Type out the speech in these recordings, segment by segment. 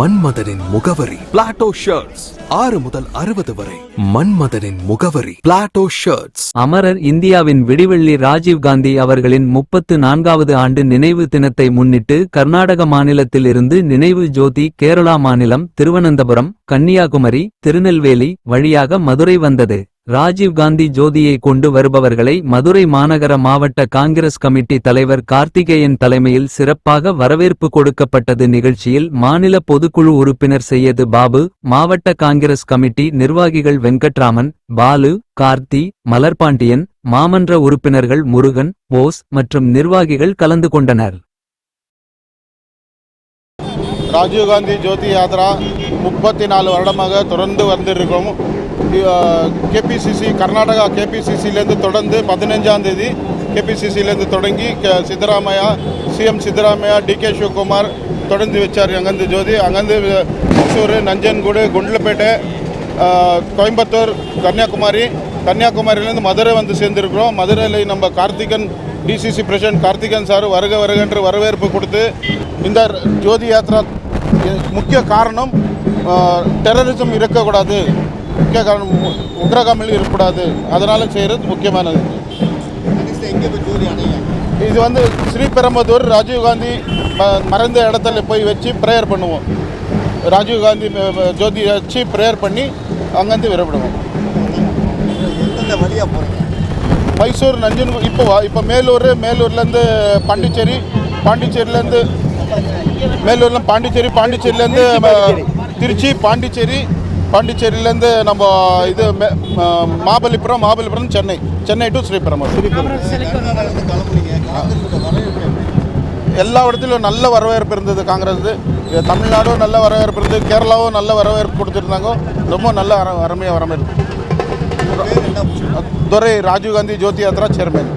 மன்மதனின் முகவரி. Plato shirts ஆறு முதல் அறுபது வரை. மன்மதனின் முகவரி. பிளாட்டோ ஷர்ட்ஸ் அமரர் இந்தியாவின் விடிவெள்ளி ராஜீவ் காந்தி அவர்களின் முப்பத்து நான்காவது ஆண்டு நினைவு தினத்தை முன்னிட்டு கர்நாடக மாநிலத்தில் இருந்து நினைவு ஜோதி கேரளா மாநிலம் திருவனந்தபுரம் கன்னியாகுமரி திருநெல்வேலி வழியாக மதுரை வந்தது. ராஜீவ் காந்தி ஜோதியை கொண்டு வருபவர்களை மதுரை மாநகர மாவட்ட காங்கிரஸ் கமிட்டி தலைவர் கார்த்திகேயன் தலைமையில் சிறப்பாக வரவேற்பு கொடுக்கப்பட்டது நிகழ்ச்சியில் மாநில பொதுக்குழு உறுப்பினர் செய்யது பாபு மாவட்ட காங்கிரஸ் கமிட்டி நிர்வாகிகள் வெங்கட்ராமன் பாலு கார்த்தி மலர்பாண்டியன் மாமன்ற உறுப்பினர்கள் முருகன் போஸ் மற்றும் நிர்வாகிகள் கலந்து கொண்டனர். ராஜீவ்காந்தி ஜோதி யாத்ரா முப்பத்தி நாலு வருடமாக தொடர்ந்து வந்திருக்கோம் கேபிசிசி கர்நாடகா கேபிசிசிலேருந்து தொடர்ந்து பதினஞ்சாம் தேதி கேபிசிசிலேருந்து தொடங்கி சித்தராமையா சிஎம் சித்தராமையா டிகே சிவகுமார் தொடர்ந்து வச்சார் அங்கேருந்து ஜோதி. அங்கேருந்து ஒசூர் நஞ்சன்கூடு குண்டலப்பேட்டை கோயம்புத்தூர் கன்னியாகுமரி. கன்னியாகுமரியிலேருந்து மதுரை வந்து சேர்ந்துருக்கிறோம். மதுரையில் நம்ம Karthikan DCC president Karthikan sir வருக வருகன்று வரவேற்பு கொடுத்து இந்த ஜோதி யாத்ரா முக்கிய காரணம் டெரரிசம் இருக்கக்கூடாது. முக்கிய காரணம் உக்ரகாமில் இருக்கக்கூடாது. அதனால் செய்கிறது முக்கியமானது. இது வந்து ஸ்ரீபெரும்புதூர் ராஜீவ்காந்தி மறைந்த இடத்துல போய் வச்சு ப்ரேயர் பண்ணுவோம். ராஜீவ்காந்தி ஜோதி வச்சு ப்ரேயர் பண்ணி அங்கேருந்து விரவிடுவோம் எந்தெந்த வழியாக மைசூர் நஞ்சன் இப்போ இப்போ மேலூர் மேலூர்லேருந்து பாண்டிச்சேரி பாண்டிச்சேரியிலேருந்து மேலூர்ல பாண்டிச்சேரி பாண்டிச்சேரியிலேருந்து திருச்சி பாண்டிச்சேரி பாண்டிச்சேரியிலேருந்து நம்ம இது மாபலிபுரம் மாபலிபுரம் சென்னை. சென்னை டு எப்படி? எல்லா இடத்துலையும் நல்ல வரவேற்பு இருந்தது காங்கிரஸ். இது தமிழ்நாடும் நல்ல வரவேற்பு இருந்தது. கேரளாவும் நல்ல வரவேற்பு கொடுத்துருந்தாங்க. ரொம்ப நல்ல அர அருமையாக வரவேற்பு. துரை ராஜீவ்காந்தி ஜோதி யாத்ரா சேர்மன்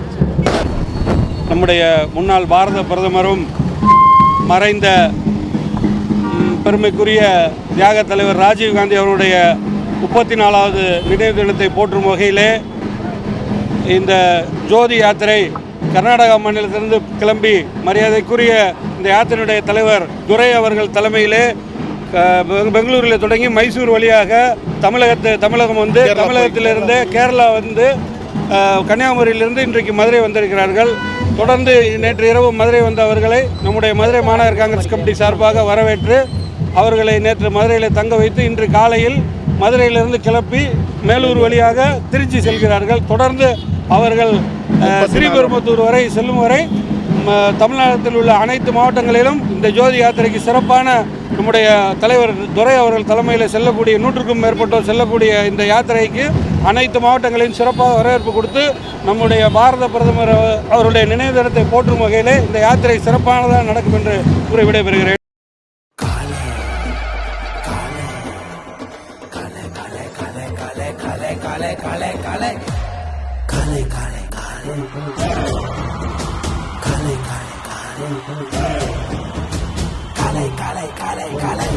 நம்முடைய முன்னாள் பாரத பிரதமரும் மறைந்த பெருமைக்குரிய தியாக தலைவர் ராஜீவ் காந்தி அவருடைய முப்பத்தி நாலாவது நினைவு தினத்தை போற்றும் வகையிலே இந்த ஜோதி யாத்திரை கர்நாடகா மாநிலத்திலிருந்து கிளம்பி மரியாதைக்குரிய இந்த யாத்திரையுடைய தலைவர் துரை அவர்கள் தலைமையிலே பெங்களூரில் தொடங்கி மைசூர் வழியாக தமிழகத்தை தமிழகம் வந்து தமிழகத்திலிருந்து கேரளா வந்து கன்னியாகுமரியிலிருந்து இன்றைக்கு மதுரை வந்திருக்கிறார்கள். தொடர்ந்து நேற்று இரவு மதுரை வந்த அவர்களை நம்முடைய மதுரை மாநகர காங்கிரஸ் கமிட்டி சார்பாக வரவேற்று அவர்களை நேற்று மதுரையில் தங்க வைத்து இன்று காலையில் மதுரையிலிருந்து கிளப்பி மேலூர் வழியாக திருச்சி செல்கிறார்கள். தொடர்ந்து அவர்கள் ஸ்ரீபெரும்புத்தூர் வரை செல்லும் வரை தமிழ்நாட்டில் உள்ள அனைத்து மாவட்டங்களிலும் இந்த ஜோதி யாத்திரைக்கு சிறப்பான நம்முடைய தலைவர் துரை அவர்கள் தலைமையில் செல்லக்கூடிய நூற்றுக்கும் மேற்பட்டோர் செல்லக்கூடிய இந்த யாத்திரைக்கு அனைத்து மாவட்டங்களிலும் சிறப்பாக வரவேற்பு கொடுத்து நம்முடைய பாரத பிரதமர் அவருடைய நினைவு தினத்தை போற்றும் வகையிலே இந்த யாத்திரை சிறப்பானதாக நடக்கும் என்று கூறி விடைபெறுகிறேன். काले काले काले काले काले। काले काले काले। काले काले काले। काले काले काले काले।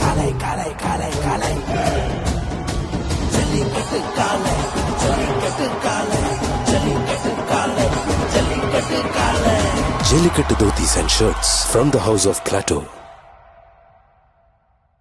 काले काले काले काले। काले काले काले and shirts from the house of plateau